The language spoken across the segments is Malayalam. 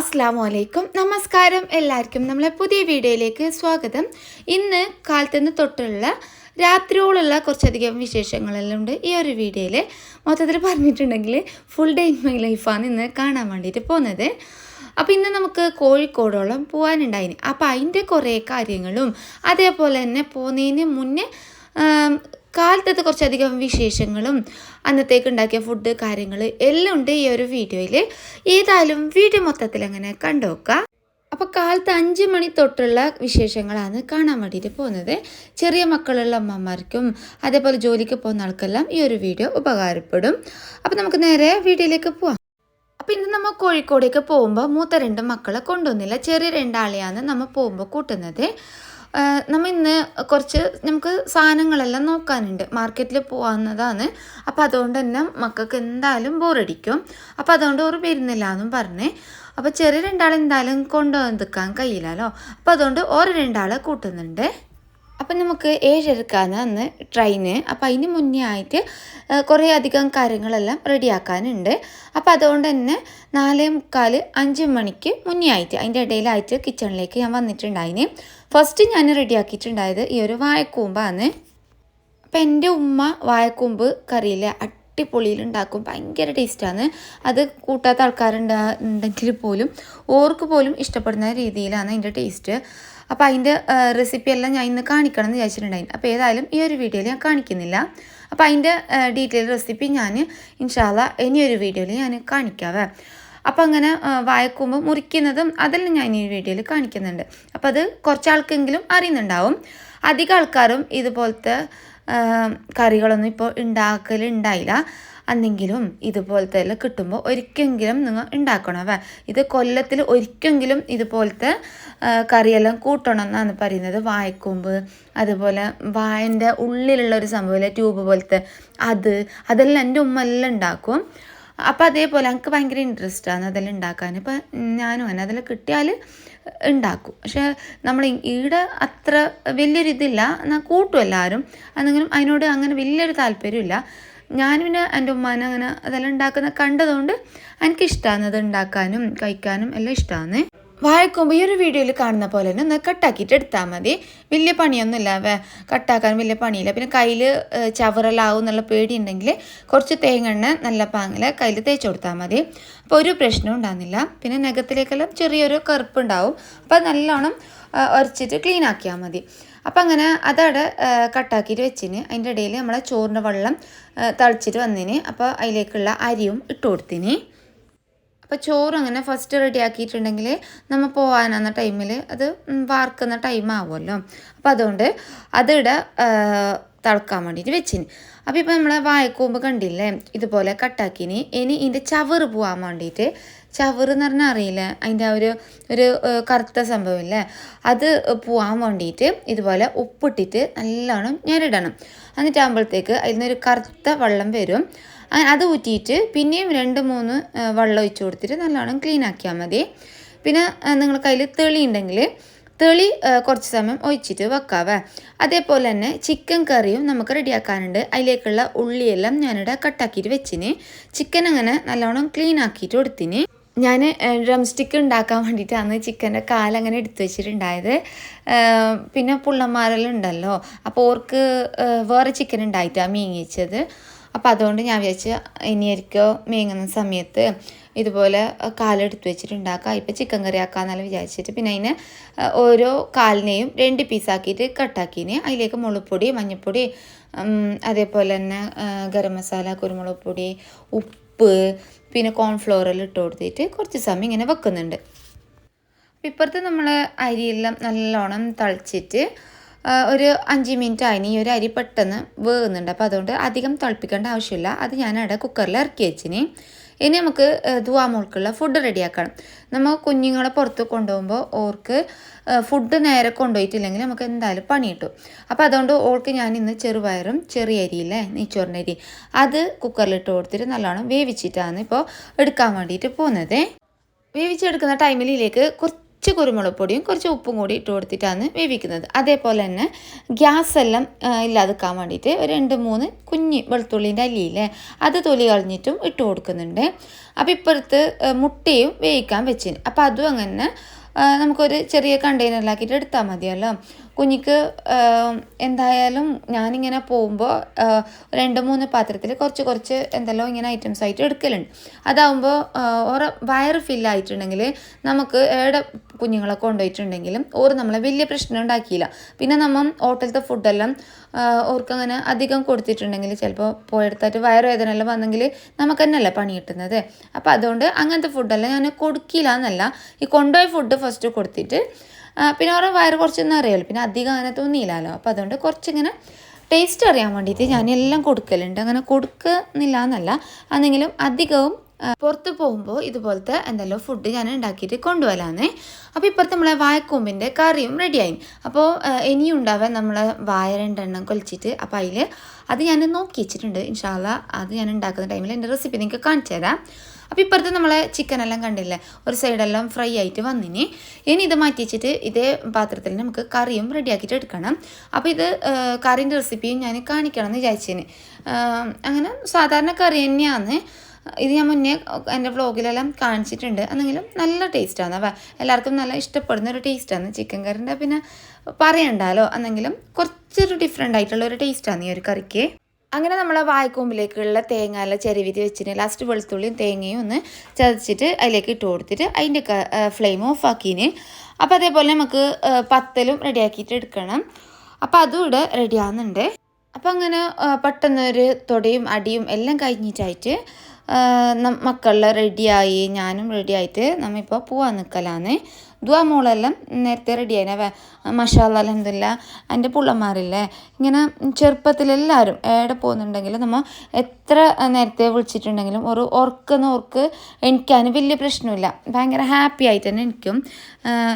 അസ്സാമു അലൈക്കും നമസ്കാരം. എല്ലാവർക്കും നമ്മളെ പുതിയ വീഡിയോയിലേക്ക് സ്വാഗതം. ഇന്ന് കാലത്തുനിന്ന് തൊട്ടുള്ള രാത്രിയോളുള്ള കുറച്ചധികം വിശേഷങ്ങളെല്ലാം ഉണ്ട് ഈ ഒരു വീഡിയോയിൽ മൊത്തത്തിൽ പറഞ്ഞിട്ടുണ്ടെങ്കിൽ ഫുൾ ഡേ ഇൻ മൈ ലൈഫാണ് ഇന്ന് കാണാൻ വേണ്ടിയിട്ട് പോകുന്നത്. അപ്പോൾ ഇന്ന് നമുക്ക് കോഴിക്കോടോളം പോകാനുണ്ടായിന് അപ്പോൾ അതിന്റെ കുറേ കാര്യങ്ങളും അതേപോലെ തന്നെ പോകുന്നതിന് മുന്നേ കാലത്തത്തെ കുറച്ചധികം വിശേഷങ്ങളും അന്നത്തേക്ക് ഉണ്ടാക്കിയ ഫുഡ് കാര്യങ്ങൾ എല്ലാം ഉണ്ട് ഈ ഒരു വീഡിയോയിൽ ഏതായാലും വീഡിയോ മൊത്തത്തിൽ അങ്ങനെ കണ്ടുവെക്കുക അപ്പോൾ കാലത്ത് അഞ്ച് മണി തൊട്ടുള്ള വിശേഷങ്ങളാണ് കാണാൻ വേണ്ടിയിട്ട് പോകുന്നത്. ചെറിയ മക്കളുള്ള അമ്മമാർക്കും അതേപോലെ ജോലിക്ക് പോകുന്ന ആൾക്കെല്ലാം ഈ ഒരു വീഡിയോ ഉപകാരപ്പെടും. അപ്പോൾ നമുക്ക് നേരെ വീഡിയോയിലേക്ക് പോവാം. അപ്പോൾ ഇന്ന് നമ്മൾ കോഴിക്കോടേക്ക് പോകുമ്പോൾ മൂത്ത രണ്ട് മക്കളെ കൊണ്ടുവന്നില്ല. ചെറിയ രണ്ടാളെയാണ് നമ്മൾ പോകുമ്പോൾ കൂട്ടുന്നത്. ആ, നമ്മ ഇന്ന് കുറച്ച് നമുക്ക് സാധനങ്ങളെല്ലാം നോക്കാനുണ്ട്. മാർക്കറ്റിൽ പോകാവുന്നതാണ് അപ്പോൾ അതുകൊണ്ട് തന്നെ മക്കൾക്ക് എന്തായാലും ബോറടിക്കും. അപ്പോൾ അതുകൊണ്ട് ഓർ വരുന്നില്ല എന്നും പറഞ്ഞ്. അപ്പോൾ ചെറിയ രണ്ടാൾ എന്തായാലും കൊണ്ടുവന്നിക്കാൻ കഴിയില്ലല്ലോ. അപ്പോൾ അതുകൊണ്ട് ഓരോ രണ്ടാളെ കൂട്ടുന്നുണ്ട്. അപ്പം നമുക്ക് ഏഴരക്കാണ് അന്ന് ട്രെയിന്. അപ്പം അതിന് മുന്നേ ആയിട്ട് കുറേ അധികം കാര്യങ്ങളെല്ലാം റെഡിയാക്കാനുണ്ട്. അപ്പം അതുകൊണ്ട് തന്നെ നാലേ മുക്കാൽ അഞ്ച് മണിക്ക് മുന്നേ ആയിട്ട് അതിന്റെ ഇടയിലായിട്ട് കിച്ചണിലേക്ക് ഞാൻ വന്നിട്ടുണ്ടായിന്. ഫസ്റ്റ് ഞാൻ റെഡിയാക്കിയിട്ടുണ്ടായത് ഈ ഒരു വാഴക്കൂമ്പാണ്. അപ്പം എന്റെ ഉമ്മ വാഴക്കൂമ്പ് കറിയിൽ അടിപൊളിയിൽ ഉണ്ടാക്കും ഭയങ്കര ടേസ്റ്റാണ്. അത് കൂട്ടാത്ത ആൾക്കാരുണ്ടാ ഉണ്ടെങ്കിൽ പോലും ഓർക്ക് പോലും ഇഷ്ടപ്പെടുന്ന രീതിയിലാണ് അതിന്റെ ടേസ്റ്റ്. അപ്പോൾ അതിന്റെ റെസിപ്പി എല്ലാം ഞാൻ ഇന്ന് കാണിക്കണം എന്ന് വിചാരിച്ചിട്ടുണ്ടായിരുന്നു. അപ്പോൾ ഏതായാലും ഈ ഒരു വീഡിയോയിൽ ഞാൻ കാണിക്കുന്നില്ല. അപ്പോൾ അതിന്റെ ഡീറ്റെയിൽ റെസിപ്പി ഞാൻ ഇൻഷാല്ല ഇനിയൊരു വീഡിയോയിൽ ഞാൻ കാണിക്കാവേ. അപ്പോൾ അങ്ങനെ വായക്കുമ്പോൾ മുറിക്കുന്നതും അതെല്ലാം ഞാൻ ഈ വീഡിയോയിൽ കാണിക്കുന്നുണ്ട്. അപ്പോൾ അത് കുറച്ച് ആൾക്കെങ്കിലും അറിയുന്നുണ്ടാവും. അധികം ആൾക്കാരും ഇതുപോലത്തെ കറികളൊന്നും ഇപ്പോൾ ഉണ്ടാക്കലുണ്ടായില്ല അന്നെങ്കിലും ഇതുപോലത്തെ എല്ലാം കിട്ടുമ്പോൾ ഒരിക്കെങ്കിലും നിങ്ങൾ ഉണ്ടാക്കണം വേ ഇത് കൊല്ലത്തിൽ ഒരിക്കെങ്കിലും ഇതുപോലത്തെ കറിയെല്ലാം കൂട്ടണം എന്നാണ് പറയുന്നത്. വായക്കൊമ്പ് അതുപോലെ വായന്റെ ഉള്ളിലുള്ള ഒരു സംഭവമില്ല ട്യൂബ് പോലത്തെ. അത് അതെല്ലാം എന്റെ ഉമ്മ എല്ലാം ഉണ്ടാക്കും. അപ്പം അതേപോലെ എനിക്ക് ഭയങ്കര ഇൻട്രസ്റ്റാണ് അതെല്ലാം ഉണ്ടാക്കാൻ. ഇപ്പം ഞാനും അങ്ങനെ അതെല്ലാം കിട്ടിയാൽ ഉണ്ടാക്കും. പക്ഷേ നമ്മൾ ഈടെ അത്ര വലിയൊരു ഇതില്ല എന്നാൽ കൂട്ടും എല്ലാവരും. അന്നെങ്കിലും അതിനോട് അങ്ങനെ വലിയൊരു താല്പര്യമില്ല. ഞാൻ പിന്നെ എന്റെ ഉമ്മാനെ അങ്ങനെ അതെല്ലാം ഉണ്ടാക്കുന്ന കണ്ടതുകൊണ്ട് എനിക്കിഷ്ടമാണ് അത് ഉണ്ടാക്കാനും കഴിക്കാനും എല്ലാം ഇഷ്ടമാണ് വാഴക്കുമ്പോൾ ഈ ഒരു വീഡിയോയിൽ കാണുന്ന പോലെ തന്നെ ഒന്ന് കട്ടാക്കിയിട്ട് എടുത്താൽ മതി. വലിയ പണിയൊന്നുമില്ല കട്ടാക്കാൻ വലിയ പണിയില്ല. പിന്നെ കയ്യിൽ ചവറലാവും എന്നുള്ള പേടി പേടിയുണ്ടെങ്കിൽ കുറച്ച് തേങ്ങെണ്ണ നല്ല പാങ്ങിൽ കയ്യിൽ തേച്ച് കൊടുത്താൽ മതി. അപ്പോൾ ഒരു പ്രശ്നവും ഉണ്ടാകുന്നില്ല പിന്നെ നഖത്തിലേക്കെല്ലാം ചെറിയൊരു കറുപ്പ് ഉണ്ടാവും. അപ്പോൾ നല്ലോണം ഉരച്ചിട്ട് ക്ലീൻ ആക്കിയാൽ മതി. അപ്പം അങ്ങനെ അതവിടെ കട്ടാക്കിയിട്ട് വെച്ചിന്. അതിന്റെ ഇടയിൽ നമ്മളെ ചോറിന്റെ വെള്ളം തളിച്ചിട്ട് വന്നിന്. അപ്പോൾ അതിലേക്കുള്ള അരിയും ഇട്ട് കൊടുത്തിന്. അപ്പോൾ ചോറ് അങ്ങനെ ഫസ്റ്റ് റെഡി ആക്കിയിട്ടുണ്ടെങ്കിൽ നമ്മൾ പോകാനെന്ന ടൈമിൽ അത് വാർക്കുന്ന ടൈം ആവുമല്ലോ. അപ്പോൾ അതുകൊണ്ട് അതിടെ തളക്കാൻ വേണ്ടിയിട്ട് വെച്ചിന്. അപ്പോൾ ഇപ്പോൾ നമ്മളെ വായക്കൂമ്പ് കണ്ടില്ലേ? ഇതുപോലെ കട്ടാക്കിന്. ഇനി ഇതിന്റെ ചവറ് പോകാൻ വേണ്ടിയിട്ട് ചവറ് എന്ന് പറഞ്ഞാൽ അറിയില്ല. അതിന്റെ ആ ഒരു ഒരു കറുത്ത സംഭവമില്ലേ? അത് പോവാൻ വേണ്ടിയിട്ട് ഇതുപോലെ ഉപ്പിട്ടിട്ട് നല്ലോണം ഞെരിടണം. എന്നിട്ടാകുമ്പോഴത്തേക്ക് അതിൽ നിന്നൊരു കറുത്ത വെള്ളം വരും. അത് ഊറ്റിയിട്ട് പിന്നെയും രണ്ട് മൂന്ന് വെള്ളം ഒഴിച്ചു കൊടുത്തിട്ട് നല്ലോണം ക്ലീൻ ആക്കിയാൽ മതി. പിന്നെ നിങ്ങൾ കയ്യിൽ തെളി ഉണ്ടെങ്കിൽ തെളി കുറച്ച് സമയം ഒഴിച്ചിട്ട് വെക്കാവേ. അതേപോലെ തന്നെ ചിക്കൻ കറിയും നമുക്ക് റെഡിയാക്കാനുണ്ട്. അതിലേക്കുള്ള ഉള്ളിയെല്ലാം ഞാനിവിടെ കട്ടാക്കിയിട്ട് വെച്ചിന്. ചിക്കൻ അങ്ങനെ നല്ലോണം ക്ലീൻ ആക്കിയിട്ട് കൊടുത്തിന്. ഞാൻ ഡ്രം സ്റ്റിക്ക് ഉണ്ടാക്കാൻ വേണ്ടിയിട്ടാണ് ചിക്കന്റെ കാലങ്ങനെ എടുത്തു വെച്ചിട്ടുണ്ടായത്. പിന്നെ പുള്ളന്മാരെല്ലാം ഉണ്ടല്ലോ അപ്പോൾ ഓർക്ക് വേറെ ചിക്കൻ ഉണ്ടായിട്ടാണ് മീങ്ങിച്ചത് അപ്പോൾ അതുകൊണ്ട് ഞാൻ വിചാരിച്ച് ഇനിയായിരിക്കോ മീങ്ങുന്ന സമയത്ത് ഇതുപോലെ കാലെടുത്ത് വെച്ചിട്ടുണ്ടാക്കാം. ഇപ്പം ചിക്കൻ കറി ആക്കാമെന്നെല്ലാം വിചാരിച്ചിട്ട്. പിന്നെ അതിന് ഓരോ കാലിനെയും രണ്ട് പീസാക്കിയിട്ട് കട്ടാക്കിന്. അതിലേക്ക് മുളപ്പൊടി മഞ്ഞൾപ്പൊടി അതേപോലെ തന്നെ ഗരം മസാല കുരുമുളക് പൊടി ഉപ്പ് പിന്നെ കോൺഫ്ലോറിൽ ഇട്ട് കൊടുത്തിട്ട് കുറച്ച് സമയം ഇങ്ങനെ വെക്കുന്നുണ്ട്. ഇപ്പുറത്ത് നമ്മൾ അരിയെല്ലാം നല്ലോണം തളിച്ചിട്ട് ഒരു അഞ്ച് മിനിറ്റ് ആയിന് ഈ ഒരു അരി പെട്ടെന്ന് വേകുന്നുണ്ട് അപ്പോൾ അതുകൊണ്ട് അധികം തിളപ്പിക്കേണ്ട ആവശ്യമില്ല. അത് ഞാനവിടെ കുക്കറിൽ ഇറക്കി വെച്ചിന്. ഇനി നമുക്ക് ദുവാ മോൾക്കുള്ള ഫുഡ് റെഡിയാക്കണം നമ്മൾ കുഞ്ഞുങ്ങളെ പുറത്ത് കൊണ്ടുപോകുമ്പോൾ ഓർക്ക് ഫുഡ് നേരെ കൊണ്ടുപോയിട്ടില്ലെങ്കിൽ നമുക്ക് എന്തായാലും പണി കിട്ടും അപ്പോൾ അതുകൊണ്ട് ഓൾക്ക് ഞാൻ ഇന്ന് ചെറുപയറും ചെറിയ അരിയില്ലേ നെയ്ച്ചോറിന്റെ അരി. അത് കുക്കറിലിട്ട് കൊടുത്തിട്ട് നല്ലോണം വേവിച്ചിട്ടാണ് ഇപ്പോൾ എടുക്കാൻ വേണ്ടിയിട്ട് പോകുന്നത്. വേവിച്ചെടുക്കുന്ന ടൈമിലേക്ക് കുറച്ച് കുറച്ച് കുരുമുളക് പൊടിയും കുറച്ച് ഉപ്പും കൂടി ഇട്ട് കൊടുത്തിട്ടാണ് വേവിക്കുന്നത്. അതേപോലെ തന്നെ ഗ്യാസ് എല്ലാം ഇല്ലാതെക്കാൻ വേണ്ടിയിട്ട് ഒരു രണ്ട് മൂന്ന് കുഞ്ഞ് വെളുത്തുള്ളിന്റെ അല്ലിയില്ലേ അത് തൊലി കളഞ്ഞിട്ടും ഇട്ട് കൊടുക്കുന്നുണ്ട്. അപ്പോൾ ഇപ്പുറത്ത് മുട്ടയും വേവിക്കാൻ വെച്ചിന് അപ്പോൾ അതും അങ്ങനെ നമുക്കൊരു ചെറിയ കണ്ടെയ്നറിലാക്കിയിട്ട് എടുത്താൽ മതിയല്ലോ. കുഞ്ഞിക്ക് എന്തായാലും ഞാനിങ്ങനെ പോകുമ്പോൾ രണ്ട് മൂന്ന് പാത്രത്തിൽ കുറച്ച് കുറച്ച് എന്തെല്ലോ ഇങ്ങനെ ഐറ്റംസ് ആയിട്ട് എടുക്കലുണ്ട്. അതാവുമ്പോൾ ഓറ വയറ് ഫില്ലായിട്ടുണ്ടെങ്കിൽ നമുക്ക് ഏടെ കുഞ്ഞുങ്ങളെ കൊണ്ടുപോയിട്ടുണ്ടെങ്കിലും ഓർ നമ്മളെ വലിയ പ്രശ്നം ഉണ്ടാക്കിയില്ല. പിന്നെ നമ്മൾ ഹോട്ടലത്തെ ഫുഡെല്ലാം ഓർക്കങ്ങനെ അധികം കൊടുത്തിട്ടുണ്ടെങ്കിൽ ചിലപ്പോൾ പോയെടുത്തായിട്ട് വയറുവേദന എല്ലാം വന്നെങ്കിൽ നമുക്ക് തന്നെയല്ലേ പണി കിട്ടുന്നത്? അപ്പോൾ അതുകൊണ്ട് അങ്ങനത്തെ ഫുഡെല്ലാം ഞാൻ കൊടുക്കില്ല എന്നല്ല ഈ കൊണ്ടുപോയ ഫുഡ് ഫസ്റ്റ് കൊടുത്തിട്ട് പിന്നെ ഓരോ വയറ് കുറച്ചൊന്നും അറിയാമല്ലോ പിന്നെ അധികം അങ്ങനെ തോന്നിയില്ലല്ലോ അപ്പോൾ അതുകൊണ്ട് കുറച്ചിങ്ങനെ ടേസ്റ്റ് അറിയാൻ വേണ്ടിയിട്ട് ഞാൻ എല്ലാം കൊടുക്കലുണ്ട്. അങ്ങനെ കൊടുക്കുന്നില്ല എന്നല്ല അന്നെങ്കിലും അധികവും പുറത്ത് പോകുമ്പോൾ ഇതുപോലത്തെ എന്തെല്ലോ ഫുഡ് ഞാൻ ഉണ്ടാക്കിയിട്ട് കൊണ്ടുവരാന്നേ. അപ്പോൾ ഇപ്പുറത്ത് നമ്മളെ വായക്കൂമ്പിന്റെ കറിയും റെഡിയായി അപ്പോൾ ഇനിയും ഉണ്ടാവാൻ നമ്മളെ വായ രണ്ടെണ്ണം കൊലിച്ചിട്ട് അപ്പോൾ അതിൽ അത് ഞാൻ നോക്കി വെച്ചിട്ടുണ്ട്. ഇൻഷാല്ല അത് ഞാൻ ഉണ്ടാക്കുന്ന ടൈമിൽ എന്റെ റെസിപ്പി നിങ്ങൾക്ക് കാണിച്ചു തരാം. അപ്പോൾ ഇപ്പുറത്ത് നമ്മളെ ചിക്കനെല്ലാം കണ്ടില്ലേ? ഒരു സൈഡെല്ലാം ഫ്രൈ ആയിട്ട് വന്നിനി. ഇനി ഇത് മാറ്റി വെച്ചിട്ട് ഇതേ പാത്രത്തിൽ നമുക്ക് കറിയും റെഡിയാക്കിയിട്ട് എടുക്കണം. അപ്പോൾ ഇത് കറിന്റെ റെസിപ്പിയും ഞാൻ കാണിക്കണം എന്ന് വിചാരിച്ചതിന് അങ്ങനെ സാധാരണ കറി തന്നെയാണ്. ഇത് ഞാൻ മുന്നേ എന്റെ വ്ളോഗിലെല്ലാം കാണിച്ചിട്ടുണ്ട്. എന്നെങ്കിലും നല്ല ടേസ്റ്റാണ് എല്ലാവർക്കും നല്ല ഇഷ്ടപ്പെടുന്ന ഒരു ടേസ്റ്റാണ് ചിക്കൻ കറിന്റെ പിന്നെ പറയണ്ടല്ലോ എന്നെങ്കിലും കുറച്ചൊരു ഡിഫറെന്റ് ആയിട്ടുള്ള ഒരു ടേസ്റ്റാണ് ഈ ഒരു കറിക്ക്. അങ്ങനെ നമ്മൾ ആ വായ്ക്കൊമ്പിലേക്കുള്ള തേങ്ങ എല്ലാം ചെരുവിതി വെച്ചിട്ട് ലാസ്റ്റ് വെളുത്തുള്ളിയും തേങ്ങയും ഒന്ന് ചതച്ചിട്ട് അതിലേക്ക് ഇട്ട് കൊടുത്തിട്ട് അതിന്റെ ഫ്ലെയിം ഓഫ് ആക്കിന്. അപ്പോൾ അതേപോലെ നമുക്ക് പത്തലും റെഡിയാക്കിയിട്ട് എടുക്കണം. അപ്പോൾ അതും ഇവിടെ റെഡി ആവുന്നുണ്ട്. അപ്പോൾ അങ്ങനെ പെട്ടെന്നൊരു തൊടയും അടിയും എല്ലാം കഴിഞ്ഞിട്ടായിട്ട് മക്കളെല്ലാം റെഡിയായി ഞാനും റെഡിയായിട്ട് നമ്മളിപ്പോൾ പോവാൻ നിൽക്കലാന്ന് ദുവാ മോളെല്ലാം നേരത്തെ റെഡിയായി വേ മഷാല അലഹമില്ല എന്റെ പുള്ളന്മാരില്ലേ? ഇങ്ങനെ ചെറുപ്പത്തിലെല്ലാവരും എവിടെ പോകുന്നുണ്ടെങ്കിലും നമ്മൾ എത്ര നേരത്തെ വിളിച്ചിട്ടുണ്ടെങ്കിലും ഒരു ഓർക്കുന്ന ഓർക്ക് എനിക്കാൻ വലിയ പ്രശ്നമില്ല. ഭയങ്കര ഹാപ്പി ആയിട്ട് തന്നെ എനിക്കും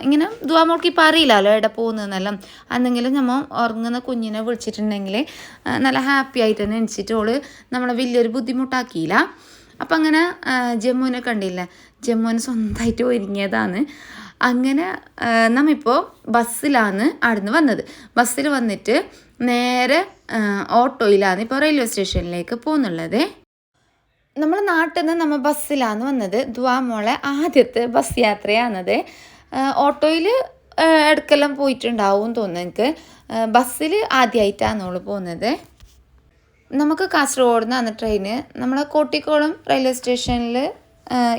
ഇങ്ങനെ ദുവാ മോൾക്ക് ഇപ്പോൾ അറിയില്ലല്ലോ എവിടെ പോകുന്നതെന്നെല്ലാം. അന്നെങ്കിലും നമ്മൾ ഉറങ്ങുന്ന കുഞ്ഞിനെ വിളിച്ചിട്ടുണ്ടെങ്കിൽ നല്ല ഹാപ്പി ആയിട്ട് തന്നെ എണിച്ചിട്ട് ഓൾ നമ്മളെ വലിയൊരു ബുദ്ധിമുട്ടാക്കിയില്ല. അപ്പം അങ്ങനെ ജമ്മുവിനെ കണ്ടില്ല? ജമ്മുവിന് സ്വന്തമായിട്ട് ഒരുങ്ങിയതാണ്. അങ്ങനെ നമ്മിപ്പോൾ ബസ്സിലാണ് അവിടുന്ന് വന്നത്. ബസ്സിൽ വന്നിട്ട് നേരെ ഓട്ടോയിലാണ് ഇപ്പോൾ റെയിൽവേ സ്റ്റേഷനിലേക്ക് പോകുന്നുള്ളത്. നമ്മൾ നാട്ടിൽ നിന്ന് നമ്മൾ ബസ്സിലാണ് വന്നത്. ദ്വാമോളെ ആദ്യത്തെ ബസ് യാത്രയാണത്. ഓട്ടോയിൽ ഇടക്കെല്ലാം പോയിട്ടുണ്ടാവും തോന്നുന്നു എനിക്ക്. ബസ്സിൽ ആദ്യമായിട്ടാണ് നമ്മൾ പോകുന്നത്. നമുക്ക് കാസർഗോഡ് നിന്നാണ് ട്രെയിന്. നമ്മൾ കോട്ടിക്കോളം റെയിൽവേ സ്റ്റേഷനിൽ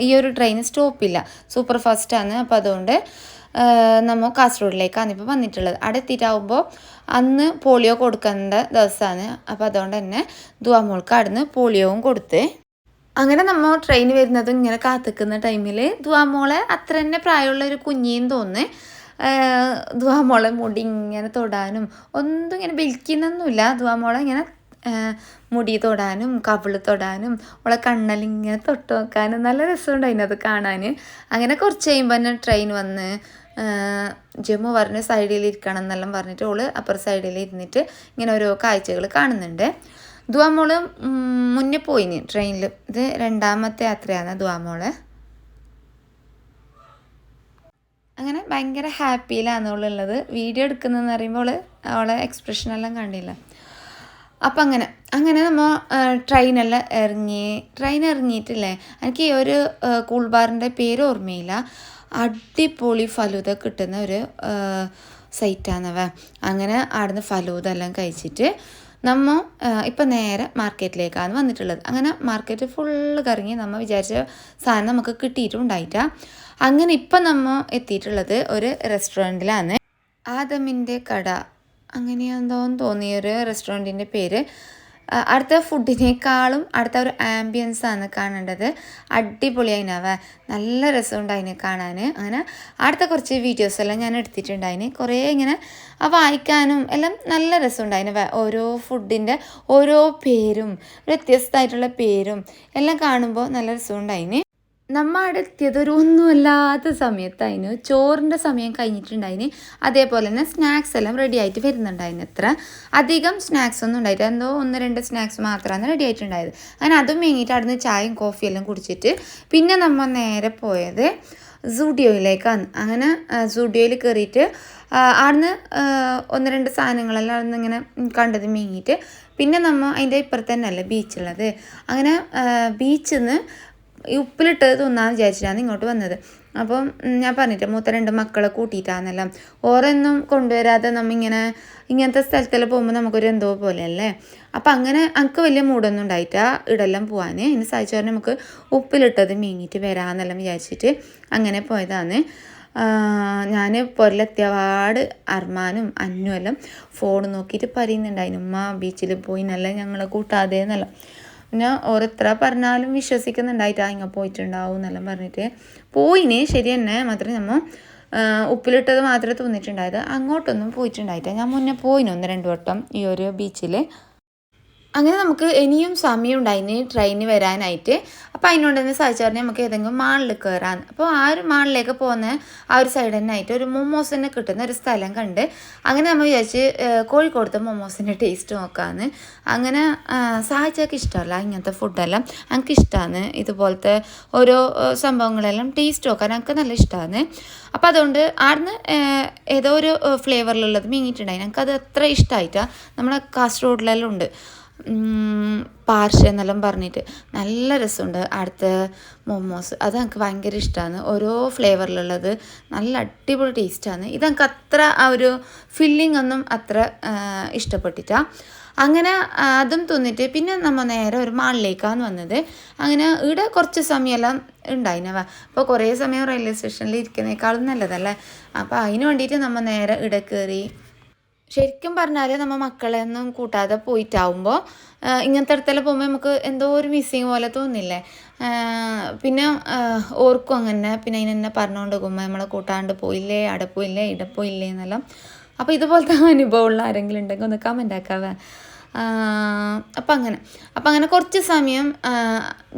ഈ ഒരു ട്രെയിൻ സ്റ്റോപ്പില്ല സൂപ്പർ ഫാസ്റ്റാണ് അപ്പോൾ അതുകൊണ്ട് നമ്മൾ കാസർഗോഡിലേക്കാണ് ഇപ്പോൾ വന്നിട്ടുള്ളത്. അവിടെ എത്തിയിട്ടാവുമ്പോൾ അന്ന് പോളിയോ കൊടുക്കേണ്ട ദിവസമാണ് അപ്പോൾ അതുകൊണ്ട് തന്നെ ദുവാമോൾക്ക് അവിടുന്ന് പോളിയോവും കൊടുത്ത്. അങ്ങനെ നമ്മൾ ട്രെയിൻ വരുന്നതും ഇങ്ങനെ കാത്തിക്കുന്ന ടൈമിൽ ദുവാമോളെ അത്ര തന്നെ പ്രായമുള്ള ഒരു കുഞ്ഞിയും തോന്നുന്നു. ദുവാമോളെ മുടി ഇങ്ങനെ തൊടാനും ഒന്നും ഇങ്ങനെ ബലിക്കുന്നൊന്നുമില്ല ദുവാമോളെ ഇങ്ങനെ മുടി തൊടാനും കവിൾ തൊടാനും ഓളെ കണ്ണലിങ്ങനെ തൊട്ട് നോക്കാനും നല്ല രസമുണ്ടായിരുന്നു അത് കാണാൻ അങ്ങനെ കുറച്ച് കഴിയുമ്പോൾ തന്നെ ട്രെയിൻ വന്ന് ജമ്മു പറഞ്ഞ് സൈഡിൽ ഇരിക്കണം എന്നെല്ലാം പറഞ്ഞിട്ട് ഓൾ അപ്പർ സൈഡിൽ ഇരുന്നിട്ട് ഇങ്ങനെ ഓരോ കാഴ്ചകൾ കാണുന്നുണ്ട്. ദുവാമോൾ മുന്നേ പോയിന് ട്രെയിനിൽ ഇത് രണ്ടാമത്തെ യാത്രയാണ് ദുവാമോൾ. അങ്ങനെ ഭയങ്കര ഹാപ്പിയിലാണ് അവളുള്ളത് വീഡിയോ എടുക്കുന്നതെന്ന് പറയുമ്പോൾ അവളെ എക്സ്പ്രഷനെല്ലാം കണ്ടില്ല. അപ്പം അങ്ങനെ അങ്ങനെ നമ്മൾ ട്രെയിനെല്ലാം ഇറങ്ങി ട്രെയിൻ ഇറങ്ങിയിട്ടില്ലേ എനിക്ക് ഒരു കൂൾ ബാറിന്റെ പേര് ഓർമ്മയില്ല. അടിപൊളി ഫലൂത കിട്ടുന്ന ഒരു സൈറ്റാണവ. അങ്ങനെ അവിടുന്ന് ഫലൂത എല്ലാം കഴിച്ചിട്ട് നമ്മൾ ഇപ്പം നേരെ മാർക്കറ്റിലേക്കാണ് വന്നിട്ടുള്ളത്. അങ്ങനെ മാർക്കറ്റ് ഫുള്ള് കറങ്ങി നമ്മൾ വിചാരിച്ച സാധനം നമുക്ക് കിട്ടിയിട്ടുണ്ടായിട്ട. അങ്ങനെ ഇപ്പം നമ്മൾ എത്തിയിട്ടുള്ളത് ഒരു റെസ്റ്റോറന്റിലാണ്. ആദമിന്റെ കട. അങ്ങനെയാന്തോന്ന് തോന്നിയ ഒരു റെസ്റ്റോറന്റിന്റെ പേര്. അടുത്ത ഫുഡിനേക്കാളും അടുത്ത ഒരു ആംബിയൻസ് ആണ് കാണേണ്ടത്. അടിപൊളിയായിനാവ നല്ല രസമുണ്ട് അതിനെ കാണാൻ അങ്ങനെ അടുത്ത കുറച്ച് വീഡിയോസ് എല്ലാം ഞാൻ എടുത്തിട്ടുണ്ടായിന് കുറേ ഇങ്ങനെ വായിക്കാനും എല്ലാം നല്ല രസമുണ്ടായിന് അതിന് ഓരോ ഫുഡിന്റെ ഓരോ പേരും വ്യത്യസ്തമായിട്ടുള്ള പേരും എല്ലാം കാണുമ്പോൾ നല്ല രസമുണ്ടായിന് നമ്മ അവിടെ എത്തിയത് ഒരു ഒന്നുമല്ലാത്ത ചോറിന്റെ സമയം കഴിഞ്ഞിട്ടുണ്ടായിന്. അതേപോലെ തന്നെ സ്നാക്സ് എല്ലാം റെഡി ആയിട്ട് വരുന്നുണ്ടായിന് എത്ര അധികം സ്നാക്സ് ഒന്നും ഉണ്ടായിട്ട് എന്തോ ഒന്ന് രണ്ട് സ്നാക്സ് മാത്രമാണ് റെഡി ആയിട്ടുണ്ടായത്. അങ്ങനെ അതും വേങ്ങിയിട്ട് അവിടുന്ന് ചായയും കോഫിയെല്ലാം കുടിച്ചിട്ട് പിന്നെ നമ്മൾ നേരെ പോയത് സൂഡിയോയിലേക്കാണ്. അങ്ങനെ സൂഡിയോയിൽ കയറിയിട്ട് അവിടുന്ന് ഒന്ന് രണ്ട് സാധനങ്ങളെല്ലാം അവിടുന്ന് ഇങ്ങനെ കണ്ടത് മീങ്ങിയിട്ട് പിന്നെ നമ്മൾ അതിന്റെ ഇപ്പുറത്ത് തന്നെയല്ലേ ബീച്ചുള്ളത് അങ്ങനെ ബീച്ചിൽ നിന്ന് ഈ ഉപ്പിലിട്ടത് തിന്നാന്ന് വിചാരിച്ചിട്ടാണ് ഇങ്ങോട്ട് വന്നത്. അപ്പം ഞാൻ പറഞ്ഞിട്ട് മൂത്ത രണ്ട് മക്കളെ കൂട്ടിയിട്ടാണെല്ലാം ഓരോന്നും കൊണ്ടുവരാതെ നമ്മ ഇങ്ങനെ ഇങ്ങനത്തെ സ്ഥലത്തെല്ലാം പോകുമ്പോൾ നമുക്കൊരു എന്തോ പോലെയല്ലേ? അപ്പം അങ്ങനെ എനിക്ക് വലിയ മൂടൊന്നും ഉണ്ടായിട്ടാ ഇടെല്ലാം പോവാൻ ഇനി സാധിച്ചവരെ നമുക്ക് ഉപ്പിലിട്ടത് മീങ്ങിയിട്ട് വരാമെന്നെല്ലാം വിചാരിച്ചിട്ട് അങ്ങനെ പോയതാണ്. ഞാൻ പൊരലെത്തിയപാട് അർമാനും അന്നും എല്ലാം ഫോൺ നോക്കിയിട്ട് പറയുന്നുണ്ടായിരുന്നു ഉമ്മ ബീച്ചിൽ പോയി നല്ല ഞങ്ങളെ കൂട്ടാതെ എന്നല്ല പിന്നെ ഓരെത്ര പറഞ്ഞാലും വിശ്വസിക്കുന്നുണ്ടായിട്ടാ ഇങ്ങനെ പോയിട്ടുണ്ടാവും എന്നെല്ലാം പറഞ്ഞിട്ട്. പോയിന് ശരി തന്നെ. മാത്രമേ നമ്മൾ ഉപ്പിലിട്ടത് മാത്രമേ തോന്നിയിട്ടുണ്ടായത് അങ്ങോട്ടൊന്നും പോയിട്ടുണ്ടായിട്ടില്ല. ഞാൻ മുന്നേ പോയിന് ഒന്ന് രണ്ട് വട്ടം ഈ ഒരു ബീച്ചിൽ അങ്ങനെ നമുക്ക് ഇനിയും സമയം ഉണ്ടായിന് ട്രെയിന് വരാനായിട്ട്. അപ്പോൾ അതിനോട് തന്നെ സാധിച്ചു പറഞ്ഞാൽ നമുക്ക് ഏതെങ്കിലും മാളിൽ കയറാൻ അപ്പോൾ ആ ഒരു മാളിലേക്ക് പോകുന്ന ആ ഒരു സൈഡ് തന്നെ ആയിട്ട് ഒരു മൊമോസ് തന്നെ കിട്ടുന്ന ഒരു സ്ഥലം കണ്ട് അങ്ങനെ നമ്മൾ വിചാരിച്ച് കോഴിക്കോടത്തെ മൊമോസിന്റെ ടേസ്റ്റ് നോക്കാമെന്ന് അങ്ങനെ സാധിച്ചൊക്കെ ഇഷ്ടമല്ല ഇങ്ങനത്തെ ഫുഡെല്ലാം എനിക്ക് ഇഷ്ടമാണ് ഇതുപോലത്തെ ഓരോ സംഭവങ്ങളെല്ലാം ടേസ്റ്റ് നോക്കാൻ എനിക്ക് നല്ല ഇഷ്ടമാണ് അപ്പോൾ അതുകൊണ്ട് ആടുന്ന് ഏതോ ഒരു ഫ്ലേവറിലുള്ളത് മീങ്ങിയിട്ടുണ്ടായി. എനിക്കത് അത്ര ഇഷ്ടമായിട്ടാണ് നമ്മുടെ കാസർഗോഡിലെല്ലാം ഉണ്ട്. പാർഷ എന്നെല്ലാം പറഞ്ഞിട്ട് നല്ല രസമുണ്ട്. അടുത്ത മൊമോസ്. അത് എനിക്ക് ഭയങ്കര ഇഷ്ടമാണ് ഓരോ ഫ്ലേവറിലുള്ളത് നല്ല അടിപൊളി ടേസ്റ്റാണ് ഇത് എനിക്ക് അത്ര ആ ഒരു ഫില്ലിംഗ് ഒന്നും അത്ര ഇഷ്ടപ്പെട്ടിട്ട. അങ്ങനെ അതും തിന്നിട്ട് പിന്നെ നമ്മൾ നേരെ ഒരു മാളിലേക്കാണ് വന്നത്. അങ്ങനെ ഇവിടെ കുറച്ച് സമയമെല്ലാം ഉണ്ടായിനവ. അപ്പോൾ കുറേ സമയം റെയിൽവേ സ്റ്റേഷനിൽ ഇരിക്കുന്നേക്കാളും നല്ലതല്ലേ? അപ്പോൾ അതിന് വേണ്ടിയിട്ട് നമ്മൾ നേരെ ഇവിടെ കയറി ശരിക്കും പറഞ്ഞാൽ നമ്മൾ മക്കളെ ഒന്നും കൂട്ടാതെ പോയിട്ടാവുമ്പോൾ ഇങ്ങനത്തെ അടുത്തെല്ലാം പോകുമ്പോൾ നമുക്ക് എന്തോ ഒരു മിസ്സിങ് പോലെ തോന്നില്ലേ? പിന്നെ ഓർക്കും അങ്ങനെ. പിന്നെ അതിനെന്നെ പറഞ്ഞുകൊണ്ട് പോകുമ്പോൾ നമ്മളെ കൂട്ടാണ്ട് പോയില്ലേ അവിടെ പോയില്ലേ ഇവിടെ പോയില്ലേ എന്നെല്ലാം. അപ്പോൾ ഇതുപോലത്തെ അനുഭവമുള്ള ആരെങ്കിലും ഉണ്ടെങ്കിൽ ഒന്ന് കമന്റ് ആക്കാവേ. അപ്പം അങ്ങനെ. അപ്പം അങ്ങനെ കുറച്ച് സമയം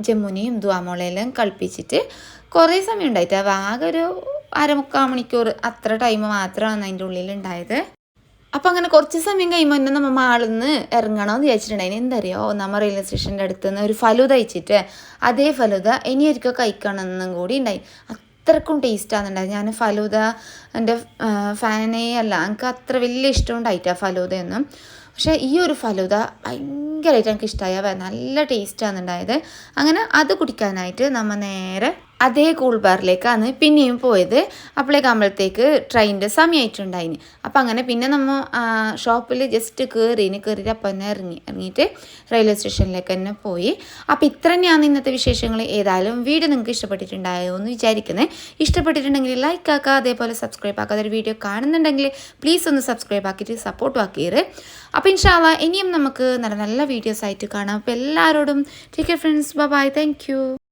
ജമ്മുനെയും ദുവാമോളയെല്ലാം കളിപ്പിച്ചിട്ട് കുറേ സമയം ഉണ്ടായിട്ട്. ആകെ ഒരു അരമുക്കാൽ മണിക്കൂർ അത്ര ടൈം മാത്രമാണ് അതിന്റെ ഉള്ളിൽ ഉണ്ടായത് അപ്പം അങ്ങനെ കുറച്ച് സമയം കഴിയുമ്പോൾ തന്നെ നമ്മൾ മാളിൽ നിന്ന് ഇറങ്ങണമെന്ന് വിചാരിച്ചിട്ടുണ്ടായിരുന്നു എന്തറിയോ? നമ്മൾ റെയിൽവേ സ്റ്റേഷന്റെ അടുത്ത് നിന്ന് ഒരു ഫലൂദ അയച്ചിട്ട് അതേ ഫലൂദ ഇനി ഒരിക്കൽ കഴിക്കണമെന്നും കൂടി ഉണ്ടായി അത്രക്കും ടേസ്റ്റാണെന്നുണ്ടായി ഞാൻ ഫലുത എന്റെ ഫാനേ അല്ല എനിക്ക് അത്ര വലിയ ഇഷ്ടം ഉണ്ടായിട്ടാ ഫലൂദയൊന്നും. പക്ഷേ ഈ ഒരു ഫലുത ഭയങ്കരമായിട്ട് എനിക്ക് ഇഷ്ടമായ നല്ല ടേസ്റ്റാണ് അങ്ങനെ അത് കുടിക്കാനായിട്ട് നമ്മൾ നേരെ അതേ കൂൾ ബാറിലേക്കാണ് പിന്നെയും പോയത്. അപ്പോഴേക്ക് ആകുമ്പോഴത്തേക്ക് ട്രെയിനിന്റെ സമയമായിട്ടുണ്ടായിന് അപ്പം അങ്ങനെ പിന്നെ നമ്മൾ ഷോപ്പിൽ ജസ്റ്റ് കയറിന് കയറിയിട്ട് അപ്പം തന്നെ ഇറങ്ങി. ഇറങ്ങിയിട്ട് റെയിൽവേ സ്റ്റേഷനിലേക്ക് തന്നെ പോയി. അപ്പോൾ ഇത്ര തന്നെയാണ് ഇന്നത്തെ വിശേഷങ്ങൾ ഏതായാലും വീഡിയോ നിങ്ങൾക്ക് ഇഷ്ടപ്പെട്ടിട്ടുണ്ടായോ എന്ന് വിചാരിക്കുന്നത് ഇഷ്ടപ്പെട്ടിട്ടുണ്ടെങ്കിൽ ലൈക്ക് ആക്കുക അതേപോലെ സബ്സ്ക്രൈബ് ആക്കുക അതൊരു വീഡിയോ കാണുന്നുണ്ടെങ്കിൽ പ്ലീസ് ഒന്ന് സബ്സ്ക്രൈബ് ആക്കിയിട്ട് സപ്പോർട്ട് ആക്കിയത് അപ്പോൾ ഇൻഷാല്ല ഇനിയും നമുക്ക് നല്ല നല്ല വീഡിയോസ് ആയിട്ട് കാണാം. അപ്പോൾ എല്ലാവരോടും take care friends bye thank